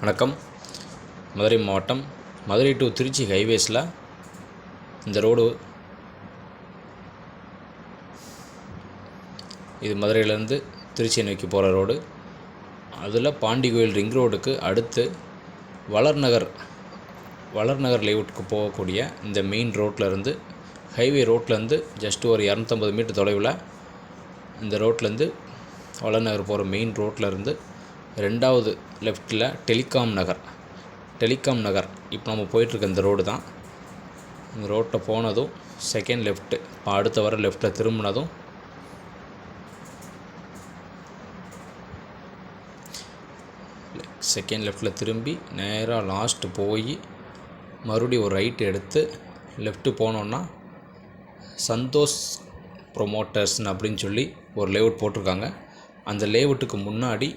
வணக்கம். மதுரை மாவட்டம் மதுரை டு திருச்சி ஹைவேஸில் இந்த ரோடு இது மதுரையிலேருந்து திருச்சியை நோக்கி போகிற ரோடு அதில் பாண்டி கோயில் ரிங் ரோடுக்கு அடுத்து வளர்நகர் வளர்நகர் லேவுட்க்கு போகக்கூடிய இந்த மெயின் ரோட்லேருந்து ஹைவே ரோட்லேருந்து ஜஸ்ட் ஒரு இரநூத்தம்பது மீட்டர் தொலைவில் இந்த ரோட்லேருந்து வளர்நகர் போகிற மெயின் ரோட்டில் இருந்து ரெண்டாவது லெஃப்ட்டில் டெலிகாம் நகர். டெலிகாம் நகர். இப்போ நம்ம போயிட்டுருக்க இந்த ரோடு தான். இந்த ரோட்டில் போனதும் செகண்ட் லெஃப்ட்டு இப்போ அடுத்த வர லெஃப்ட்டில் திரும்பினதும் செகண்ட் லெஃப்ட்டில் திரும்பி நேராக லாஸ்ட்டு போய் மறுபடியும் ஒரு ரைட் எடுத்து லெஃப்ட்டு போனோன்னா சந்தோஷ் ப்ரொமோட்டர்ஸ்னு அப்படின்னு சொல்லி ஒரு லேஅவுட் போட்டிருக்காங்க. அந்த லேஅவுட்டுக்கு முன்னாடி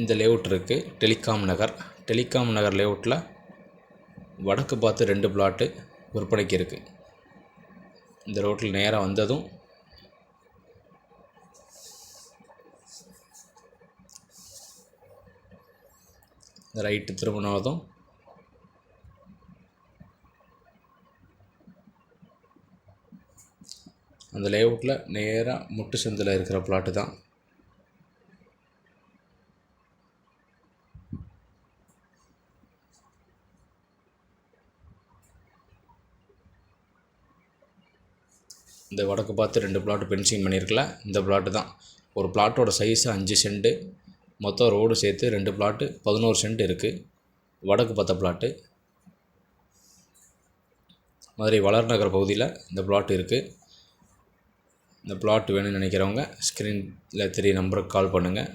இந்த லேஅவுட் இருக்குது டெலிகாம் நகர். டெலிகாம் நகர் லேஅவுட்டில் வடக்கு பார்த்து ரெண்டு பிளாட்டு விற்பனைக்கு இருக்குது இந்த ரோட்டில் நேராக வந்ததும் ரைட்டு திரும்பினதும் அந்த லேஅவுட்டில் நேராக முட்டு சந்தில் இருக்கிற பிளாட்டு தான். இந்த வடக்கு பார்த்து ரெண்டு பிளாட் பென்சிங் பண்ணியிருக்கல இந்த பிளாட்டு தான். ஒரு பிளாட்டோட சைஸு அஞ்சு சென்ட்டு மொத்தம் ரோடு சேர்த்து ரெண்டு பிளாட்டு பதினோரு சென்ட் இருக்குது வடக்கு பார்த்த பிளாட்டு மதுரை வளர்நகர் பகுதியில் இந்த பிளாட் இருக்குது இந்த பிளாட் வேணும்னு நினைக்கிறவங்க ஸ்க்ரீனில் தெரிய நம்பருக்கு கால் பண்ணுங்கள்